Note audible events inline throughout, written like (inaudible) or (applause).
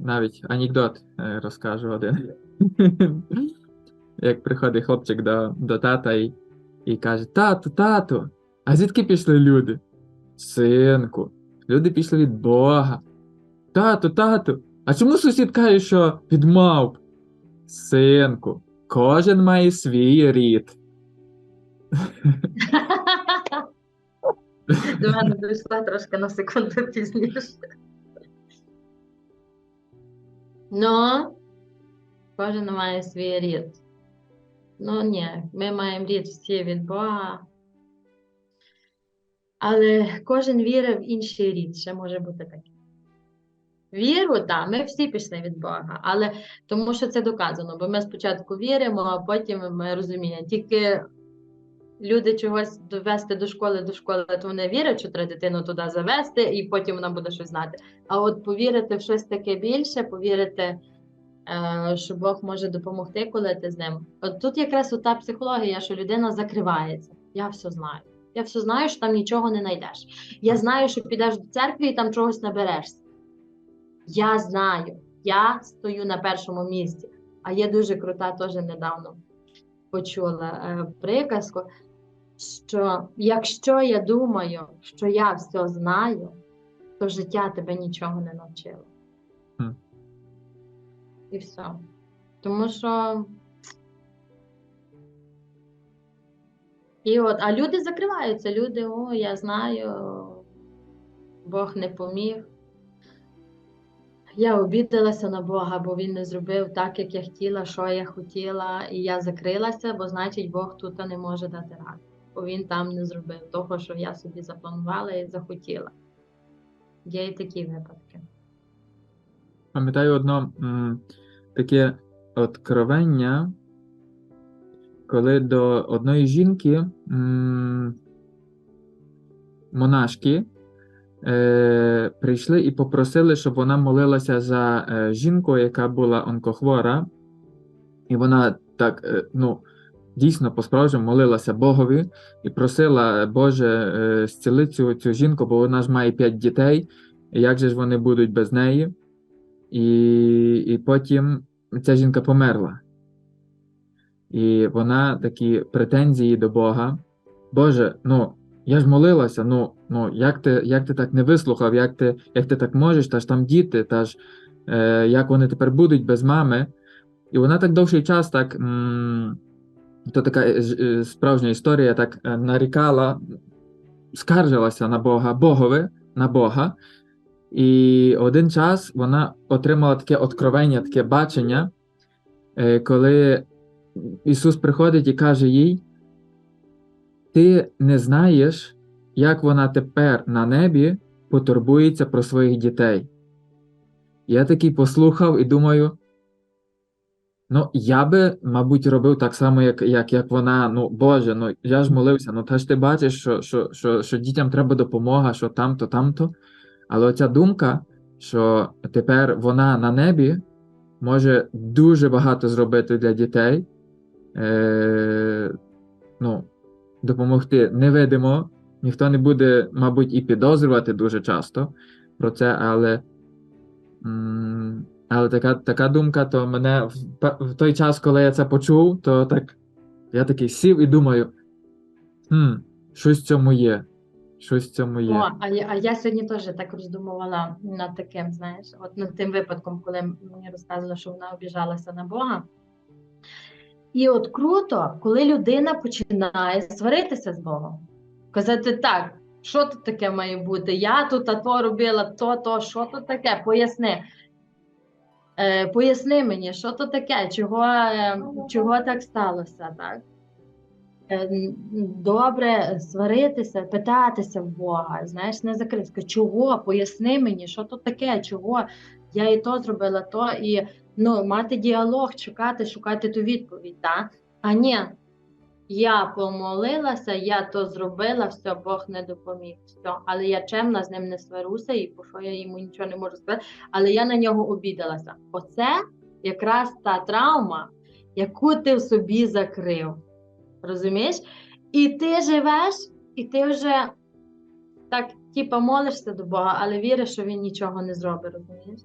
навіть анекдот е, розкажу один. (laughs) Як приходить хлопчик до, до тата і, і каже: Тату, тату, а звідки пішли люди? Синку, люди пішли від Бога. Тату, тату, а чому сусід каже, що від мавп? Синку, кожен має свій рід. До мене дійшла трошки на секунду пізніше. Ну, кожен має свій рід. Ну, ні, ми маємо рід всі від Бога. Але кожен вірив в інший рід, ще може бути таке. Віру, так, ми всі пішли від Бога, але тому що це доказано, бо ми спочатку віримо, а потім ми розуміємо. Тільки люди чогось довести до школи, до школи, то вони вірять, що треба дитину туди завести, і потім вона буде щось знати. А от повірити в щось таке більше, повірити, е, що Бог може допомогти, коли ти з ним. От тут якраз та психологія, що людина закривається. Я все знаю. Я все знаю, що там нічого не знайдеш. Я знаю, що підеш до церкви і там чогось наберешся. Я знаю, я стою на першому місці. А є дуже крута, теж недавно почула е, приказку, що якщо я думаю, що я все знаю, то життя тебе нічого не навчило. Хм. І все. Тому що. І от, а люди закриваються, люди, о, я знаю, Бог не поміг. Я обідалася на Бога, бо він не зробив так, як я хотіла, що я хотіла, і я закрилася, бо значить Бог тут не може дати ради. Бо він там не зробив того, що я собі запланувала і захотіла. Є і такі випадки. Пам'ятаю одно таке откровення, коли до одної жінки, монашки, е, прийшли і попросили, щоб вона молилася за е, жінку, яка була онкохвора, і вона так, е, ну, дійсно по-справжньому молилася Богові і просила, Боже, е, зціли цю, цю жінку, бо вона ж має п'ять дітей, як же ж вони будуть без неї? І, і потім ця жінка померла. І вона такі претензії до Бога. Боже, ну я ж молилася, ну, ну як ти як ти так не вислухав, як ти як ти так можеш, та ж там діти, та ж е, як вони тепер будуть без мами. І вона так довший час так. М- то така е, е, справжня історія, так е, нарікала, скаржилася на Бога, Богові, на Бога. І один час вона отримала таке откровення, таке бачення, коли Ісус приходить і каже їй: Ти не знаєш, як вона тепер на небі потурбується про своїх дітей. Я такий послухав і думаю. Ну, я би, мабуть, робив так само, як, як, як вона. Ну, Боже, ну я ж молився, ну та ж ти бачиш, що, що, що, що дітям треба допомога, що там-то, там-то. Але оця думка, що тепер вона на небі може дуже багато зробити для дітей, е, ну, допомогти невидимо. Ніхто не буде, мабуть, і підозрювати дуже часто про це, але, м, але така, така думка, то мене в, в той час, коли я це почув, то так я такий сів і думаю: хм, щось в цьому є. Щось в цьому є. О, а я, а я сьогодні теж так роздумувала над таким, знаєш, от над тим випадком, коли мені розказували, що вона обіжалася на Бога. І от круто, коли людина починає сваритися з Богом. Казати так, що тут таке має бути? Я тут а то робила, то, то, що тут таке? Поясни. Е, поясни мені, що то таке, чого, е, чого так сталося, так? Е, добре сваритися, питатися в Бога, знаєш, не закрити. Чого? Поясни мені, що то таке, чого я і то зробила, то і ну, мати діалог, чекати, шукати ту відповідь. Так? А ні, я помолилася, я то зробила, все, Бог не допоміг. Все. Але я чемна з ним не сваруся, і по що я йому нічого не можу сказати, але я на нього обідалася. Оце якраз та травма, яку ти в собі закрив. Розумієш? І ти живеш, і ти вже так, типа, молишся до Бога, але віриш, що він нічого не зробить, розумієш?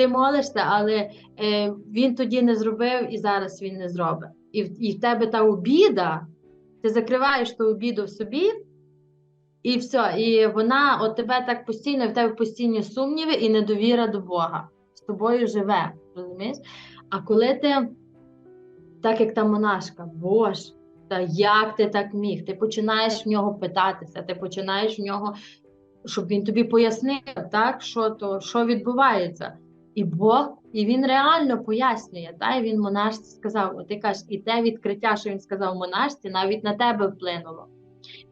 ти молишся, але е, він тоді не зробив і зараз він не зробить. І, в- і в тебе та обіда, ти закриваєш ту обіду в собі, і все. І вона от тебе так постійно, в тебе постійні сумніви і недовіра до Бога. З тобою живе. Розумієш? А коли ти, так як та монашка, Боже, та як ти так міг? Ти починаєш в нього питатися, ти починаєш в нього, щоб він тобі пояснив, так, що, то, що відбувається. І Бог, і він реально пояснює, та, і він монашці сказав: от ти кажеш, і те відкриття, що він сказав монашці, навіть на тебе вплинуло.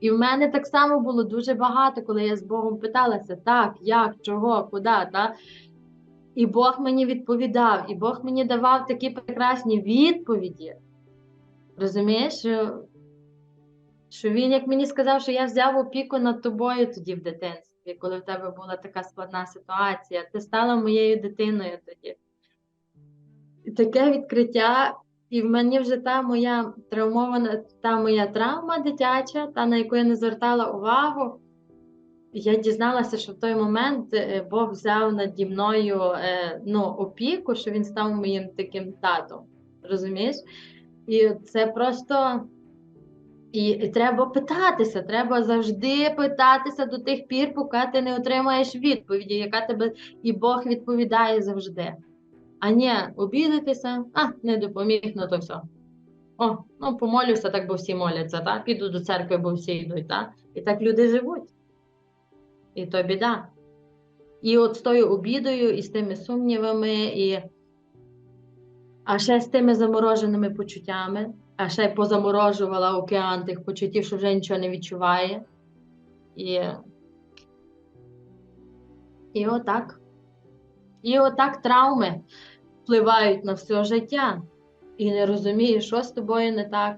І в мене так само було дуже багато, коли я з Богом питалася, так, як, чого, куди, та? І Бог мені відповідав, і Бог мені давав такі прекрасні відповіді. Розумієш, що, що він, як мені сказав, що я взяв опіку над тобою тоді в дитинстві, коли в тебе була така складна ситуація, ти стала моєю дитиною тоді. І таке відкриття, і в мені вже та моя травмована, та моя травма дитяча, та на яку я не звертала увагу. Я дізналася, що в той момент е, Бог взяв наді мною е, ну, опіку, що він став моїм таким татом. Розумієш? І це просто. І, треба питатися, треба завжди питатися до тих пір, поки ти не отримаєш відповіді, яка тебе і Бог відповідає завжди. А ні, обідатися, а не допоміг, ну то все. О, ну помолюся, так бо всі моляться, та? піду до церкви, бо всі йдуть. Та? І так люди живуть. І то біда. І от з тою обідою, і з тими сумнівами, і... а ще з тими замороженими почуттями, а ще й позаморожувала океан тих почуттів, що вже нічого не відчуває. І, і отак. І отак травми впливають на все життя. І не розумієш, що з тобою не так,